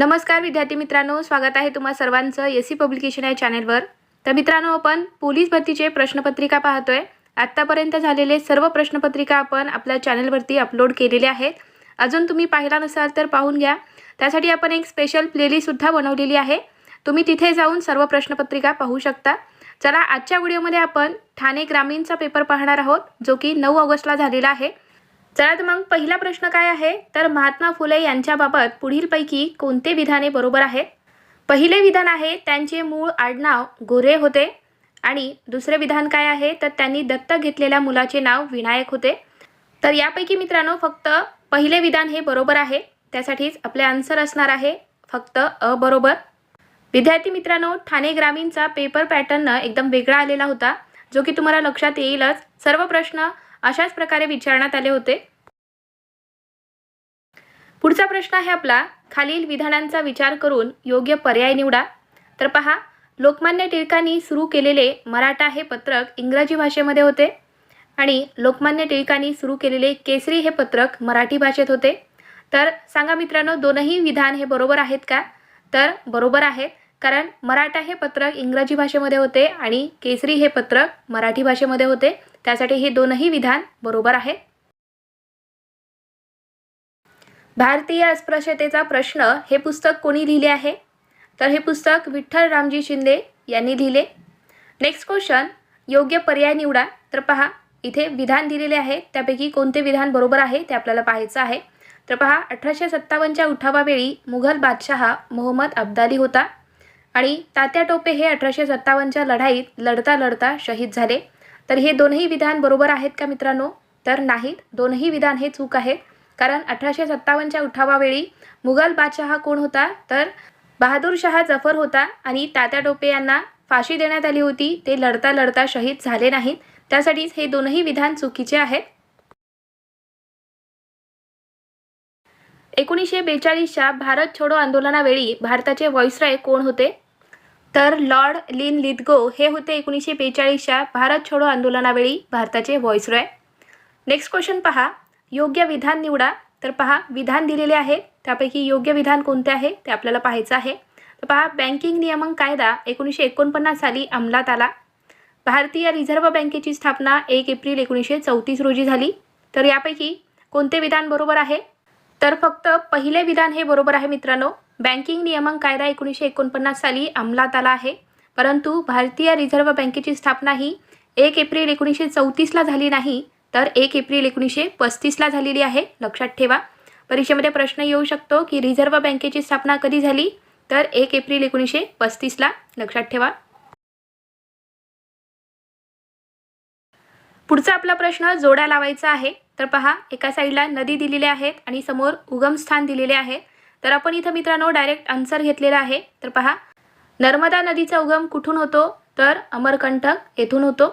नमस्कार विद्यार्थी मित्रांनो स्वागत आहे तुम्हा सर्वांचं एस सी पब्लिकेशन या चॅनेलवर. तर मित्रांनो आपण पोलीस भरतीचे प्रश्नपत्रिका पाहतोय. आत्तापर्यंत झालेले सर्व प्रश्नपत्रिका आपण आपल्या चॅनेलवरती अपलोड केलेले आहेत. अजून तुम्ही पाहिला नसाल तर पाहून घ्या. त्यासाठी आपण एक स्पेशल प्लेलिस्टसुद्धा बनवलेली आहे. तुम्ही तिथे जाऊन सर्व प्रश्नपत्रिका पाहू शकता. चला आजच्या व्हिडिओमध्ये आपण ठाणे ग्रामीणचा पेपर पाहणार आहोत जो की नऊ ऑगस्टला झालेला आहे. चला तर मग पहिला प्रश्न काय आहे? तर महात्मा फुले यांच्याबाबत पुढीलपैकी कोणते विधाने बरोबर आहेत पहिले विधान आहे त्यांचे मूळ आडनाव गोरे होते. आणि दुसरे विधान काय आहे? तर त्यांनी दत्तक घेतलेल्या मुलाचे नाव विनायक होते. तर यापैकी मित्रांनो फक्त पहिले विधान हे बरोबर आहे. त्यासाठीच आपले आन्सर असणार आहे फक्त अ बरोबर. विद्यार्थी मित्रांनो ठाणे ग्रामीणचा पेपर पॅटर्न एकदम वेगळा आलेला होता जो की तुम्हाला लक्षात येईलच. सर्व प्रश्न अशाच प्रकारे विचारण्यात आले होते. पुढचा प्रश्न आहे आपला खालील विधानांचा विचार करून योग्य पर्याय निवडा. तर पहा लोकमान्य टिळकांनी सुरू केलेले मराठा हे पत्रक इंग्रजी भाषेमध्ये होते आणि लोकमान्य टिळकांनी सुरू केलेले केसरी हे पत्रक मराठी भाषेत होते. तर सांगा मित्रांनो दोनही विधान हे बरोबर आहेत का? तर बरोबर आहेत कारण मराठा हे पत्रक इंग्रजी भाषेमध्ये होते आणि केसरी हे पत्रक मराठी भाषेमध्ये होते. त्यासाठी हे दोनही विधान बरोबर आहे. भारतीय अस्पृश्यतेचा प्रश्न हे पुस्तक कोणी लिहिले आहे? तर हे पुस्तक विठ्ठल रामजी शिंदे यांनी लिहिले. नेक्स्ट क्वेश्चन योग्य पर्याय निवडा. तर पहा इथे विधान दिलेले आहे त्यापैकी कोणते विधान बरोबर आहे ते आपल्याला पाहायचं आहे. तर पहा अठराशे सत्तावन्नच्या उठावावेळी मुघल बादशहा मोहम्मद अब्दाली होता. आणि तात्या टोपे हे अठराशे सत्तावन्नच्या लढाईत लढता लढता शहीद झाले. तर हे दोनही विधान बरोबर आहेत का मित्रांनो? तर नाहीत. दोनही विधान हे चूक आहेत. कारण अठराशे सत्तावन्नच्या उठावावेळी मुघल बादशहा कोण होता? तर बहादूर शहा जफर होता आणि तात्या टोपे यांना फाशी देण्यात आली होती. ते लढता लढता शहीद झाले नाहीत. त्यासाठीच हे दोनही विधान चुकीचे आहेत. एकोणीसशे बेचाळीसच्या भारत छोडो आंदोलनावेळी भारताचे व्हॉइसरॉय कोण होते? तर लॉर्ड लिन लिदगो हे होते एकोणीसशे बेचाळीसच्या भारत छोडो आंदोलनावेळी भारताचे व्हॉइसरॉय नेक्स्ट क्वेश्चन पहा. योग्य विधान निवडा. तर पहा विधान दिलेले आहे. त्यापैकी योग्य विधान कोणते आहे? ते आपल्याला पाहायचं आहे. तर पहा बँकिंग नियमन कायदा एकोणीसशे एकोणपन्नास साली अंमलात आला. भारतीय रिझर्व्ह बँकेची स्थापना एक एप्रिल एकोणीसशे चौतीस रोजी झाली. तर यापैकी कोणते विधान बरोबर आहे? तर फक्त पहिले विधान हे बरोबर आहे मित्रांनो. बँकिंग नियमन कायदा एकोणीसशे एकोणपन्नास साली अंमलात आला आहे. परंतु भारतीय रिझर्व्ह बँकेची स्थापना ही एक एप्रिल एकोणीसशे चौतीसला झाली नाही तर एक एप्रिल एकोणीसशे पस्तीसला झालेली आहे. लक्षात ठेवा. परीक्षेमध्ये प्रश्न येऊ शकतो की रिझर्व्ह बँकेची स्थापना कधी झाली तर एक एप्रिल एकोणीसशे पस्तीसला. लक्षात ठेवा. पुढचा आपला प्रश्न जोड्या लावायचा आहे. तर पहा एका साईडला नदी दिलेल्या आहेत आणि समोर उगमस्थान दिलेले आहे. तर आपण इथं मित्रांनो डायरेक्ट आन्सर घेतलेला आहे. तर पहा नर्मदा नदीचा उगम कुठून होतो? तर अमरकंटक येथून होतो.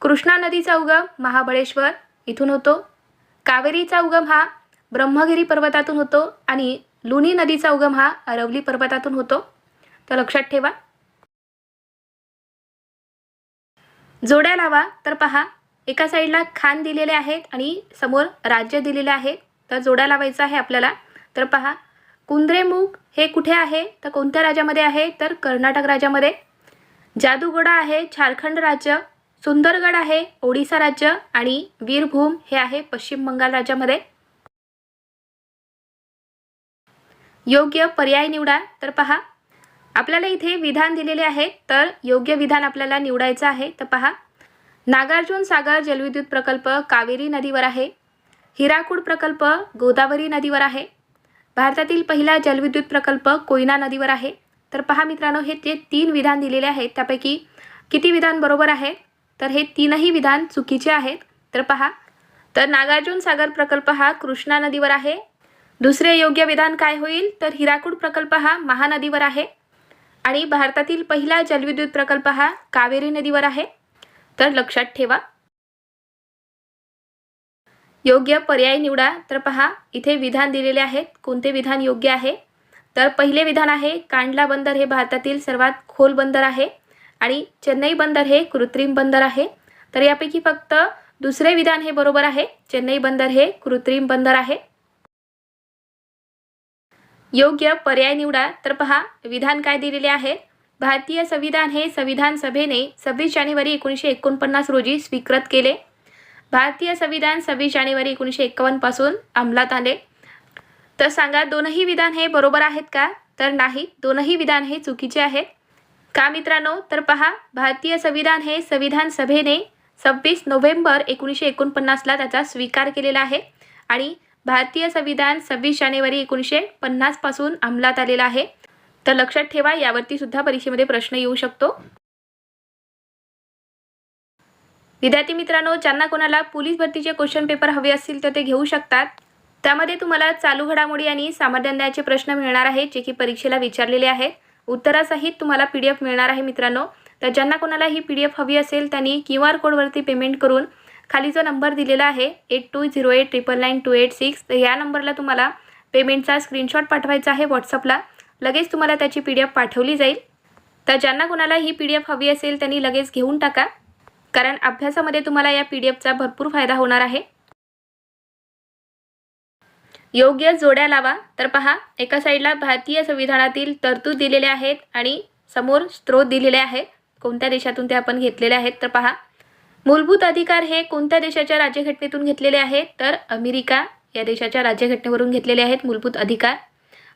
कृष्णा नदीचा उगम महाबळेश्वर इथून होतो. कावेरीचा उगम हा ब्रह्मगिरी पर्वतातून होतो आणि लुनी नदीचा उगम हा अरवली पर्वतातून होतो. तर लक्षात ठेवा. जोड्या लावा. तर पहा एका साईडला खान दिलेले आहेत आणि समोर राज्य दिलेले आहे. तर जोड्या लावायचा आहे आपल्याला. तर पहा कुंद्रेमुख हे कुठे आहे? तर कोणत्या राज्यामध्ये आहे? तर कर्नाटक राज्यामध्ये. जादूगडा आहे झारखंड राज्य. सुंदरगड आहे ओडिसा राज्य. आणि वीरभूम हे आहे पश्चिम बंगाल राज्यामध्ये. योग्य पर्याय निवडा तर पहा. आपल्याला इथे विधान दिलेले आहे तर योग्य विधान आपल्याला निवडायचं आहे तर पहा. नागार्जुन सागर जलविद्युत प्रकल्प कावेरी नदीवर आहे. हिराकूड प्रकल्प गोदावरी नदीवर आहे. भारतातील पहिला जलविद्युत प्रकल्प कोयना नदीवर आहे. तर पहा मित्रांनो हे ते तीन विधान दिलेले आहेत त्यापैकी किती विधान बरोबर आहे? तर हे तीनही विधान चुकीचे आहेत. तर पहा तर नागार्जुन सागर प्रकल्प हा कृष्णा नदीवर आहे. दुसरे योग्य विधान काय होईल? तर हिराकूड प्रकल्प हा महानदीवर आहे. आणि भारतातील पहिला जलविद्युत प्रकल्प हा कावेरी नदीवर आहे. तर लक्षात ठेवा योग्य पर्याय निवडा. तर पहा इथे विधान दिलेले आहेत. कोणते विधान योग्य आहे? तर पहिले विधान आहे कांडला बंदर हे भारतातील सर्वात खोल बंदर आहे आणि चेन्नई बंदर हे कृत्रिम बंदर आहे. तर यापैकी फक्त दुसरे विधान हे बरोबर आहे. चेन्नई बंदर हे कृत्रिम बंदर आहे. योग्य पर्याय निवडा. तर पहा विधान काय दिलेले आहे? भारतीय संविधान हे संविधान सभेने सव्वीस जानेवारी एकोणीसशे एकोणपन्नास रोजी स्वीकृत केले. भारतीय संविधान सव्वीस जानेवारी एकोणीसशे एकावन्नपासून अंमलात आले. तर सांगा दोनही विधान हे बरोबर आहेत का? तर नाही दोनही विधान हे चुकीचे आहेत. का मित्रांनो? तर पहा भारतीय संविधान हे संविधान सभेने सव्वीस नोव्हेंबर एकोणीसशे एकोणपन्नासला त्याचा स्वीकार केलेला आहे आणि भारतीय संविधान सव्वीस जानेवारी एकोणीसशे पन्नासपासून अंमलात आलेला आहे. तर लक्षात ठेवा यावरती सुद्धा परीक्षेमध्ये प्रश्न येऊ शकतो. विद्यार्थी मित्रांनो ज्यांना कोणाला पोलीस भरतीचे क्वेश्चन पेपर हवे असतील तर ते घेऊ शकतात. त्यामध्ये तुम्हाला चालू घडामोडी आणि सामान्य प्रश्न मिळणार आहेत जे की परीक्षेला विचारलेले आहेत. उत्तरासहित तुम्हाला पी डी एफ मिळणार आहे मित्रांनो. तर ज्यांना कोणाला ही पी डी एफ हवी असेल त्यांनी क्यू आर कोडवरती पेमेंट करून खाली जो नंबर दिलेला आहे eight two zero eight triple nine two eight six तर या नंबरला तुम्हाला पेमेंटचा स्क्रीनशॉट पाठवायचा आहे व्हॉट्सअपला. लगेच तुम्हाला त्याची पी डी एफ पाठवली जाईल. तर ज्यांना कोणाला ही पी डी एफ हवी असेल त्यांनी लगेच घेऊन टाका. कारण अभ्यासामध्ये तुम्हाला या पी डी एफचा भरपूर फायदा होणार आहे. योग्य जोड्या लावा. तर पहा एका साईडला भारतीय संविधानातील तरतूद दिलेल्या आहेत आणि समोर स्त्रोत दिलेले आहेत. कोणत्या देशातून ते आपण घेतलेले आहेत? तर पहा मूलभूत अधिकार हे कोणत्या देशाच्या राज्यघटनेतून घेतलेले आहेत? तर अमेरिका या देशाच्या राज्यघटनेवरून घेतलेले आहेत मूलभूत अधिकार.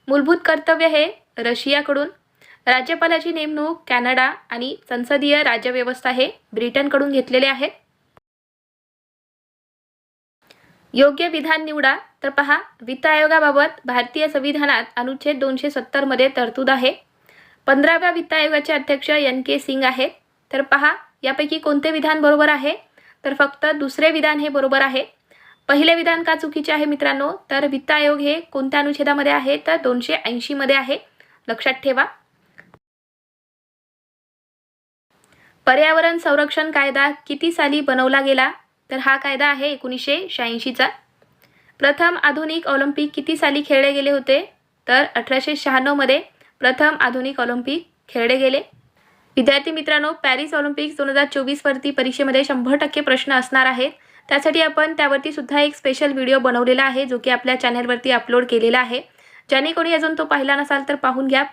मूलभूत कर्तव्य हे रशियाकडून राज्यपालाची नेमणूक कॅनडा आणि संसदीय राज्यव्यवस्था हे ब्रिटनकडून घेतलेले आहेत. योग्य विधान निवडा. तर पहा वित्त आयोगाबाबत भारतीय संविधानात अनुच्छेद दोनशे सत्तरमध्ये तरतूद आहे. पंधराव्या वित्त आयोगाचे अध्यक्ष एन के सिंग आहेत. तर पहा यापैकी कोणते विधान बरोबर आहे? तर फक्त दुसरे विधान हे बरोबर आहे. पहिले विधान का चुकीचे आहे मित्रांनो? तर वित्त आयोग हे कोणत्या अनुच्छेदामध्ये आहे? तर दोनशे ऐंशीमध्ये आहे. लक्षात ठेवा. पर्यावरण संरक्षण कायदा किती साली बनवला गेला? तर हा कायदा आहे एकोणीसशे शहाऐंशीचा प्रथम आधुनिक ऑलिम्पिक किती साली खेळले गेले होते? तर अठराशे शहाण्णवमध्ये प्रथम आधुनिक ऑलिम्पिक खेळले गेले. विद्यार्थी मित्रांनो पॅरिस ऑलिम्पिक्स दोन हजार चोवीसवरती परीक्षेमध्ये शंभर टक्के प्रश्न असणार आहेत. त्यासाठी आपण त्यावरती सुद्धा एक स्पेशल व्हिडिओ बनवलेला आहे जो की आपल्या चॅनलवरती अपलोड केलेला आहे. ज्याने कोणी अजून तो पाहिला नसाल तर पाहून घ्या.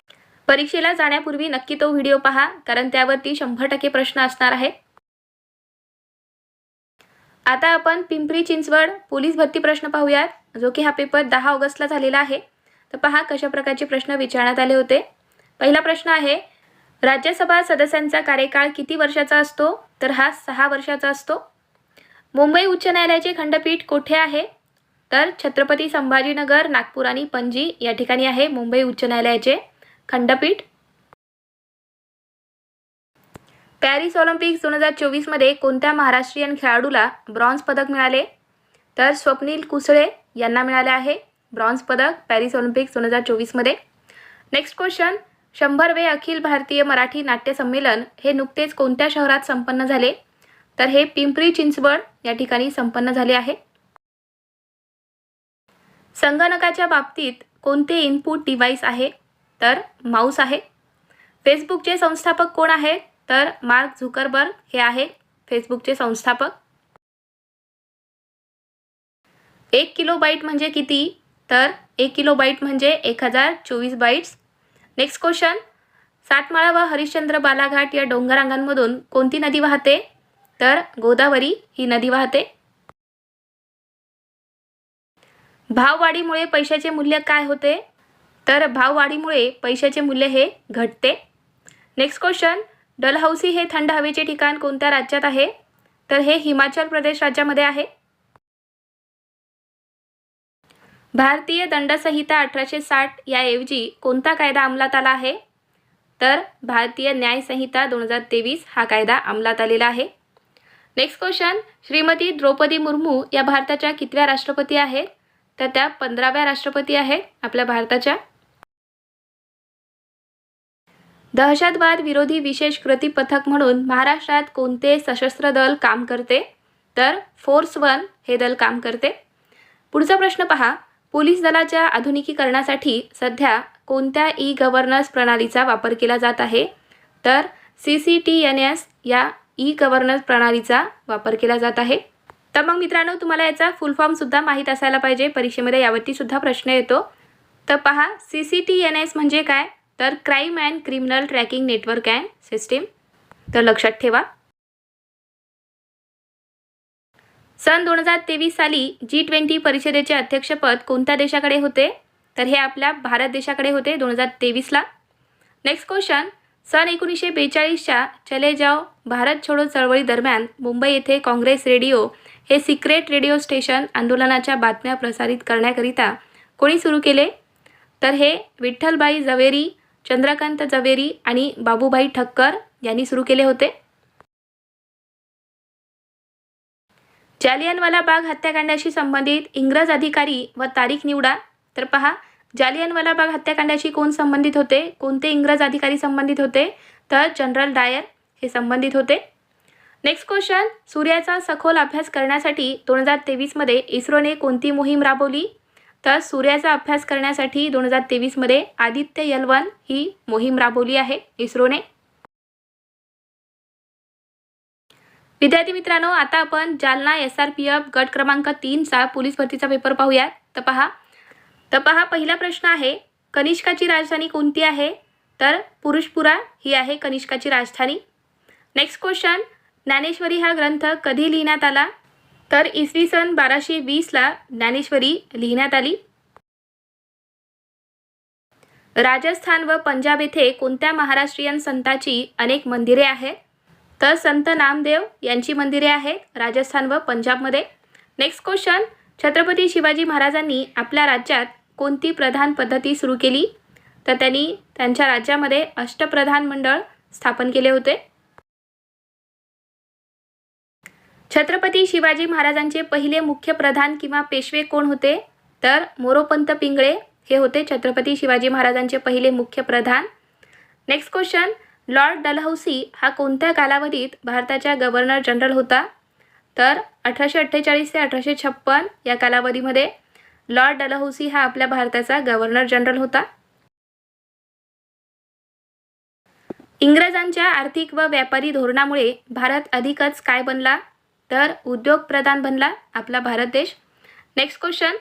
परीक्षेला जाण्यापूर्वी नक्की तो व्हिडिओ पहा कारण त्यावरती शंभर टक्के प्रश्न असणार आहेत. आता आपण पिंपरी चिंचवड पोलीस भरती प्रश्न पाहूयात जो की हा पेपर दहा ऑगस्टला झालेला आहे. तर पहा कशा प्रकारचे प्रश्न विचारण्यात आले होते. पहिला प्रश्न आहे राज्यसभा सदस्यांचा कार्यकाळ किती वर्षाचा असतो? तर हा सहा वर्षाचा असतो. मुंबई उच्च न्यायालयाचे खंडपीठ कोठे आहे? तर छत्रपती संभाजीनगर नागपूर आणि पणजी या ठिकाणी आहे मुंबई उच्च न्यायालयाचे. खंडपीठ? पॅरिस ऑलिम्पिक्स दोन हजार चोवीसमध्ये कोणत्या महाराष्ट्रीयन खेळाडूला ब्रॉन्झ पदक मिळाले? तर स्वप्नील कुसळे यांना मिळाले आहे ब्रॉन्झ पदक पॅरिस ऑलिम्पिक्स दोन हजार चोवीसमध्ये नेक्स्ट क्वेश्चन शंभरवे अखिल भारतीय मराठी नाट्य संमेलन हे नुकतेच कोणत्या शहरात संपन्न झाले? तर हे पिंपरी चिंचवड या ठिकाणी संपन्न झाले आहे. संगणकाच्या बाबतीत कोणते इनपुट डिव्हाइस आहे? तर माऊस आहे. फेसबुकचे संस्थापक कोण आहेत तर मार्क झुकरबर्ग हे आहेत फेसबुकचे संस्थापक. एक किलो बाईट म्हणजे किती? तर एक किलो बाईट म्हणजे एक हजार चोवीस बाईट्स. Next question. सातमाळा व हरिश्चंद्र बालाघाट या डोंगरांगांमधून कोणती नदी वाहते? तर गोदावरी ही नदी वाहते. भाववाढीमुळे पैशाचे मूल्य काय होते? तर भाववाढीमुळे पैशाचे मूल्य हे घटते. नेक्स्ट क्वेश्चन डलहौसी हे थंड हवेचे ठिकाण कोणत्या राज्यात आहे? तर हे हिमाचल प्रदेश राज्यामध्ये आहे. भारतीय दंडसंहिता अठराशे साठ याऐवजी कोणता कायदा अंमलात आला आहे? तर भारतीय न्यायसंहिता दोन हजार तेवीस हा कायदा अंमलात आलेला आहे. नेक्स्ट क्वेश्चन श्रीमती द्रौपदी मुर्मू या भारताच्या कितव्या राष्ट्रपती आहेत? तर त्या पंधराव्या राष्ट्रपती आहेत आपल्या भारताच्या. दहशतवाद विरोधी विशेष कृती पथक म्हणून महाराष्ट्रात कोणते सशस्त्र दल काम करते? तर फोर्स वन हे दल काम करते. पुढचा प्रश्न पहा. पोलीस दलाच्या आधुनिकीकरणासाठी सध्या कोणत्या ई गव्हर्नन्स प्रणालीचा वापर केला जात आहे? तर C C T N S या ई गव्हर्नन्स प्रणालीचा वापर केला जात आहे. तर मग मित्रांनो तुम्हाला याचा फुल फॉर्मसुद्धा माहीत असायला पाहिजे. परीक्षेमध्ये यावरतीसुद्धा प्रश्न येतो. तर पहा C C T N S म्हणजे काय? तर crime and criminal tracking network and system तर लक्षात ठेवा. सन दोन हजार तेवीस साली जी ट्वेंटी परिषदेचे अध्यक्षपद कोणत्या देशाकडे होते? तर हे आपल्या भारत देशाकडे होते दोन हजार तेवीसला नेक्स्ट क्वेश्चन सन एकोणीसशे बेचाळीसच्या चले जाओ भारत छोडो चळवळी दरम्यान मुंबई येथे काँग्रेस रेडिओ हे सिक्रेट रेडिओ स्टेशन आंदोलनाच्या बातम्या प्रसारित करण्याकरिता कोणी सुरू केले? तर हे विठ्ठलबाई जवेरी चंद्रकांत जवेरी आणि बाबूभाई ठक्कर यांनी सुरू केले होते. जालियनवाला बाग हत्याकांडाशी संबंधित इंग्रज अधिकारी व तारीख निवडा. तर पहा जालियनवाला बाग हत्याकांडाशी कोण संबंधित होते? कोणते इंग्रज अधिकारी संबंधित होते? तर जनरल डायर हे संबंधित होते. नेक्स्ट क्वेश्चन सूर्याचा सखोल अभ्यास करण्यासाठी दोन हजार तेवीसमध्ये इस्रोने कोणती मोहीम राबवली? तर सूर्याचा अभ्यास करण्यासाठी दोन हजार तेवीसमध्ये आदित्य यल वन ही मोहीम राबवली आहे. इस्रोने. विद्यार्थी मित्रांनो आता आपण Jalna S R P F गट क्रमांक तीनचा पोलीस भरतीचा पेपर पाहूयात. तर पहा. तर पहा पहिला प्रश्न आहे कनिष्काची राजधानी कोणती आहे? तर पुरुषपुरा ही आहे कनिष्काची राजधानी. नेक्स्ट क्वेश्चन ज्ञानेश्वरी हा ग्रंथ कधी लिहिण्यात आला? तर इसवी सन बाराशे वीसला ज्ञानेश्वरी लिहिण्यात आली. राजस्थान व पंजाब येथे कोणत्या महाराष्ट्रीयन संताची अनेक मंदिरे आहेत? तर संत नामदेव यांची मंदिरे आहेत राजस्थान व पंजाबमध्ये. नेक्स्ट क्वेश्चन छत्रपती शिवाजी महाराजांनी आपल्या राज्यात कोणती प्रधान पद्धती सुरू केली? तर त्यांनी त्यांच्या राज्यामध्ये अष्टप्रधान मंडळ स्थापन केले होते. छत्रपती शिवाजी महाराजांचे पहिले मुख्य प्रधान किंवा पेशवे कोण होते? तर मोरोपंत पिंगळे हे होते छत्रपती शिवाजी महाराजांचे पहिले मुख्य प्रधान. नेक्स्ट क्वेश्चन लॉर्ड डलहौसी हा कोणत्या कालावधीत भारताच्या गव्हर्नर जनरल होता? तर अठराशे अठ्ठेचाळीस ते अठराशे छप्पन या कालावधीमध्ये लॉर्ड डलहौसी हा आपल्या भारताचा गव्हर्नर जनरल होता. इंग्रजांच्या आर्थिक व व्यापारी धोरणामुळे भारत अधिकच काय बनला? तर उद्योग प्रधान बनला आपला भारत देश. नेक्स्ट क्वेश्चन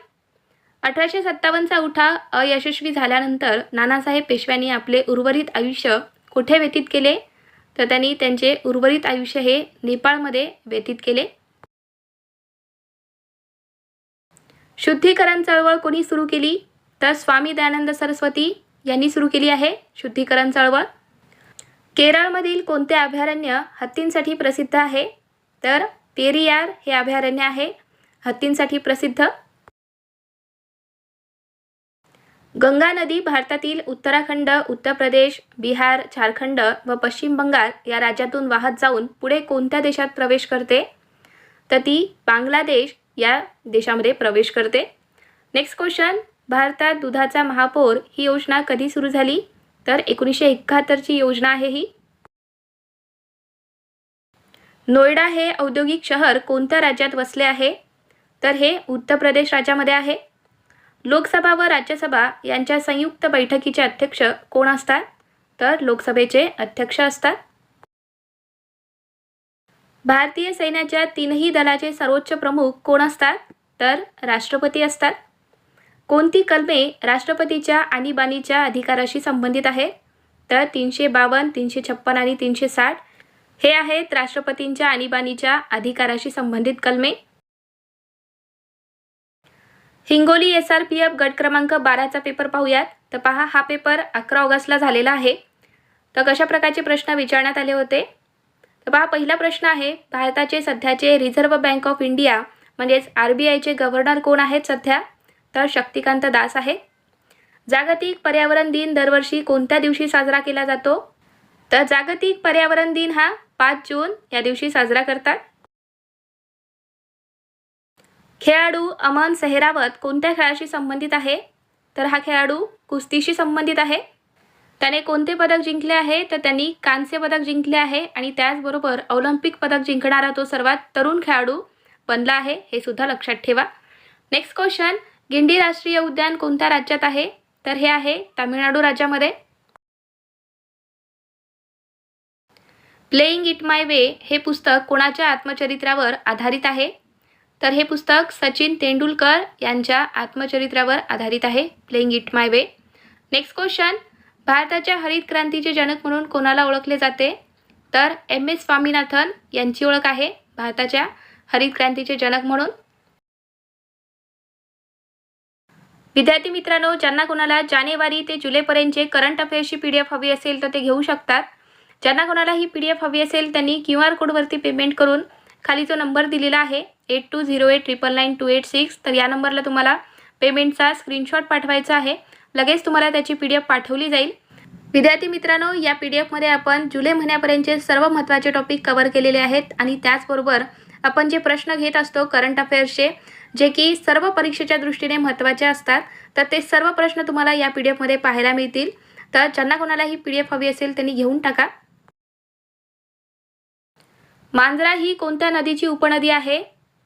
अठराशे सत्तावन्नचा उठाव अयशस्वी झाल्यानंतर नानासाहेब पेशव्यांनी आपले उर्वरित आयुष्य कुठे व्यतीत केले? तर त्यांनी त्यांचे उर्वरित आयुष्य हे नेपाळमध्ये व्यतीत केले. शुद्धीकरण चळवळ कोणी सुरू केली? तर स्वामी दयानंद सरस्वती यांनी सुरू केली आहे शुद्धीकरण चळवळ. केरळमधील कोणते अभयारण्य हत्तींसाठी प्रसिद्ध आहे? तर पेरियार हे अभयारण्य आहे. हत्तींसाठी प्रसिद्ध. गंगा नदी भारतातील उत्तराखंड उत्तर प्रदेश बिहार झारखंड व पश्चिम बंगाल या राज्यातून वाहत जाऊन पुढे कोणत्या देशात प्रवेश करते? तर ती बांगलादेश या देशामध्ये प्रवेश करते. नेक्स्ट क्वेश्चन भारतात दुधाचा महापौर ही योजना कधी सुरू झाली? तर एकोणीसशे एकाहत्तरची योजना आहे ही. नोएडा हे औद्योगिक शहर कोणत्या राज्यात वसले आहे? तर हे उत्तर प्रदेश राज्यामध्ये आहे. लोकसभा व राज्यसभा यांच्या संयुक्त बैठकीचे अध्यक्ष कोण असतात? तर लोकसभेचे अध्यक्ष असतात. भारतीय सैन्याच्या तीनही दलाचे सर्वोच्च प्रमुख कोण असतात? तर राष्ट्रपती असतात. कोणती कलमे राष्ट्रपतीच्या आणीबाणीच्या अधिकाराशी संबंधित आहे तर तीनशे बावन्न तीनशे छप्पन आणि तीनशे साठ हे आहेत राष्ट्रपतींच्या आणीबाणीच्या अधिकाराशी संबंधित कलमे. Hingoli S R P F गट क्रमांक बाराचा पेपर पाहूयात. तर पहा हा पेपर अकरा ऑगस्टला झालेला आहे. तर कशा प्रकारचे प्रश्न विचारण्यात आले होते? तर पहा पहिला प्रश्न आहे भारताचे सध्याचे रिझर्व्ह बँक ऑफ इंडिया म्हणजेच आर बी आयचे गव्हर्नर कोण आहेत सध्या? तर शक्तिकांत दास आहे. जागतिक पर्यावरण दिन दरवर्षी कोणत्या दिवशी साजरा केला जातो? तर जागतिक पर्यावरण दिन हा पाच जून या दिवशी साजरा करतात. खेळाडू अमन सेहरावत कोणत्या खेळाशी संबंधित आहे? तर हा खेळाडू कुस्तीशी संबंधित आहे. त्याने कोणते पदक जिंकले आहे? तर त्यांनी कांस्य पदक जिंकले आहे आणि त्याचबरोबर ऑलिम्पिक पदक जिंकणारा तो सर्वात तरुण खेळाडू बनला आहे हे सुद्धा लक्षात ठेवा. नेक्स्ट क्वेश्चन गिंडी राष्ट्रीय उद्यान कोणत्या राज्यात आहे? तर हे आहे तामिळनाडू राज्यामध्ये. प्लेईंग इट माय वे हे पुस्तक कोणाच्या आत्मचरित्रावर आधारित आहे? तर हे पुस्तक सचिन तेंडुलकर यांच्या आत्मचरित्रावर आधारित आहे playing it my way next question भारताच्या हरित क्रांतीचे जनक म्हणून कोणाला ओळखले जाते? तर एम एस स्वामीनाथन यांची ओळख आहे भारताच्या हरित क्रांतीचे जनक म्हणून. विद्यार्थी मित्रांनो ज्यांना कोणाला जानेवारी ते जुलैपर्यंतचे करंट अफेअर्सची पी डी एफ हवी असेल तर ते घेऊ शकतात. ज्यांना कोणाला ही पी डी एफ हवी असेल त्यांनी क्यू आर कोडवरती पेमेंट करून खाली जो नंबर दिलेला आहे eight two zero eight triple nine two eight six तर या नंबरला तुम्हाला पेमेंटचा स्क्रीनशॉट पाठवायचा आहे. लगेच तुम्हाला त्याची पी डी एफ पाठवली जाईल. विद्यार्थी मित्रांनो या पी डी एफमध्ये आपण जुलै महिन्यापर्यंतचे सर्व महत्त्वाचे टॉपिक कवर केलेले आहेत आणि त्याचबरोबर आपण जे प्रश्न घेत असतो करंट अफेअर्सचे जे की सर्व परीक्षेच्या दृष्टीने महत्त्वाचे असतात तर ते सर्व प्रश्न तुम्हाला या पी डी एफमध्ये पाहायला मिळतील. तर ज्यांना कोणाला ही पी डी एफ हवी असेल त्यांनी घेऊन टाका. मांजरा ही कोणत्या नदीची उपनदी आहे?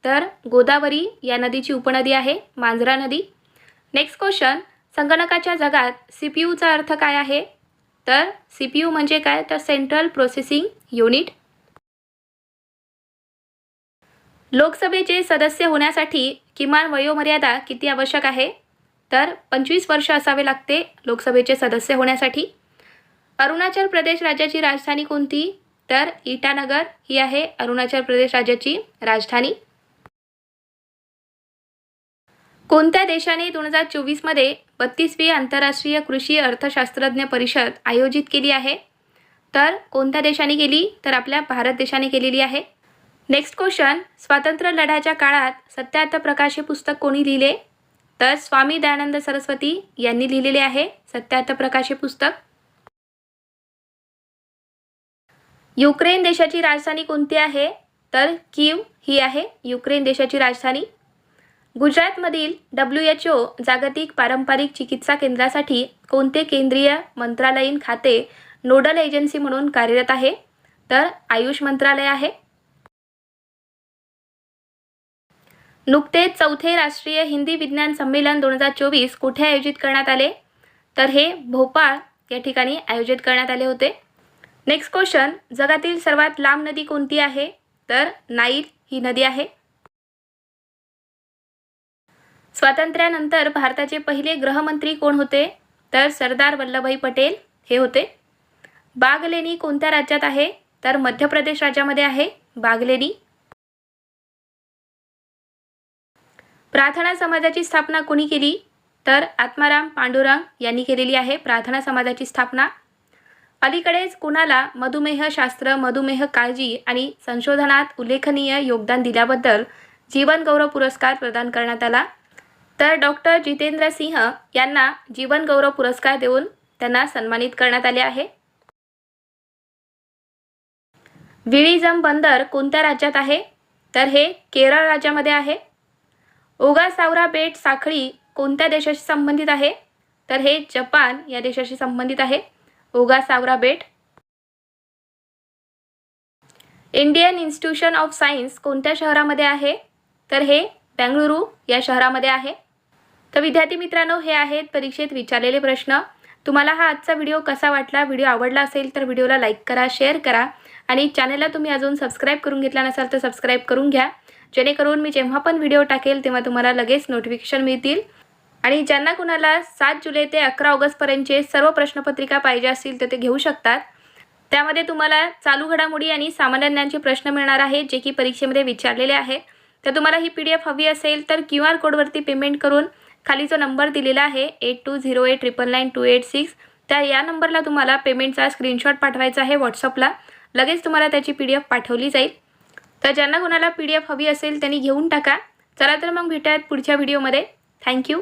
तर गोदावरी या नदीची उपनदी आहे मांजरा नदी. नेक्स्ट क्वेश्चन संगणकाच्या जगात सी पी यूचा अर्थ काय आहे? तर सी पी यू म्हणजे काय? तर सेंट्रल प्रोसेसिंग युनिट लोकसभेचे सदस्य होण्यासाठी किमान वयोमर्यादा किती आवश्यक आहे? तर पंचवीस वर्ष असावे लागते लोकसभेचे सदस्य होण्यासाठी. अरुणाचल प्रदेश राज्याची राजधानी कोणती? तर इटानगर ही आहे अरुणाचल प्रदेश राज्याची राजधानी. कोणत्या देशाने दोन हजार चोवीसमध्ये बत्तीसवी आंतरराष्ट्रीय कृषी अर्थशास्त्रज्ञ परिषद आयोजित केली आहे? तर कोणत्या देशाने केली? तर आपल्या भारत देशाने केलेली आहे. नेक्स्ट क्वेश्चन स्वातंत्र्य लढ्याच्या काळात सत्यार्थ प्रकाश हे पुस्तक कोणी लिहिले? तर स्वामी दयानंद सरस्वती यांनी लिहिलेले आहे सत्यार्थ प्रकाश हे पुस्तक. युक्रेन देशाची राजधानी कोणती आहे? तर कीव ही आहे युक्रेन देशाची राजधानी. गुजरातमधील डब्ल्यू एच ओ जागतिक पारंपरिक चिकित्सा केंद्रासाठी कोणते केंद्रीय मंत्रालयीन खाते नोडल एजन्सी म्हणून कार्यरत आहे? तर आयुष मंत्रालय आहे. नुकतेच चौथे राष्ट्रीय हिंदी विज्ञान संमेलन दोन हजार चोवीस कुठे आयोजित करण्यात आले? तर हे भोपाळ या ठिकाणी आयोजित करण्यात आले होते. नेक्स्ट क्वेश्चन जगातील सर्वात लांब नदी कोणती आहे? तर नाईल ही नदी आहे. स्वातंत्र्यानंतर भारताचे पहिले गृहमंत्री कोण होते? तर सरदार वल्लभभाई पटेल हे होते. बागलेणी कोणत्या राज्यात आहे? तर मध्य प्रदेश राज्यामध्ये आहे. बागलेणी. प्रार्थना समाजाची स्थापना कोणी केली? तर आत्माराम पांडुरंग यांनी केलेली आहे. प्रार्थना समाजाची स्थापना अलीकडेच कुणाला मधुमेह शास्त्र मधुमेह काळजी आणि संशोधनात उल्लेखनीय योगदान दिल्याबद्दल जीवनगौरव पुरस्कार प्रदान करण्यात आला. तर डॉक्टर जितेंद्र सिंह यांना जीवनगौरव पुरस्कार देऊन त्यांना सन्मानित करण्यात आले आहे. विळीजम बंदर कोणत्या राज्यात आहे? तर हे केरळ राज्यामध्ये आहे. ओगासावरा बेट साखळी कोणत्या देशाशी संबंधित आहे? तर हे जपान या देशाशी संबंधित आहे. उगा सावरा बेट. इंडियन इन्स्टिट्यूशन ऑफ सायन्स कोणत्या शहरामध्ये आहे? तर हे बेंगळुरू या शहरामध्ये आहे. तर विद्यार्थी मित्रांनो हे आहेत परीक्षेत विचारलेले प्रश्न. तुम्हाला हा आजचा व्हिडिओ कसा वाटला व्हिडिओ आवडला असेल तर व्हिडिओला लाईक करा शेअर करा आणि चॅनलला तुम्ही अजून सबस्क्राईब करून घेतला नसाल तर सबस्क्राईब करून घ्या. जेणेकरून मी जेव्हा पण व्हिडिओ टाकेल तेव्हा तुम्हाला लगेच नोटिफिकेशन मिळतील. आणि ज्यांना कुणाला सात जुलै ते अकरा ऑगस्टपर्यंतचे सर्व प्रश्नपत्रिका पाहिजे असतील तर ते घेऊ शकतात. त्यामध्ये तुम्हाला चालू घडामोडी आणि सामान्य ज्ञानचे प्रश्न मिळणार आहेत जे की परीक्षेमध्ये विचारलेले आहेत. तर तुम्हाला ही पी डी एफ हवी असेल तर क्यू आर कोडवरती पेमेंट करून खाली जो नंबर दिलेला आहे eight two zero eight triple nine two eight six त्या या नंबरला तुम्हाला पेमेंटचा स्क्रीनशॉट पाठवायचा आहे व्हॉट्सअपला. लगेच तुम्हाला त्याची पी डी एफ पाठवली जाईल. तर ज्यांना कोणाला पी डी एफ हवी असेल त्यांनी घेऊन टाका. चला तर मग भेटूयात पुढच्या व्हिडिओमध्ये. थँक्यू.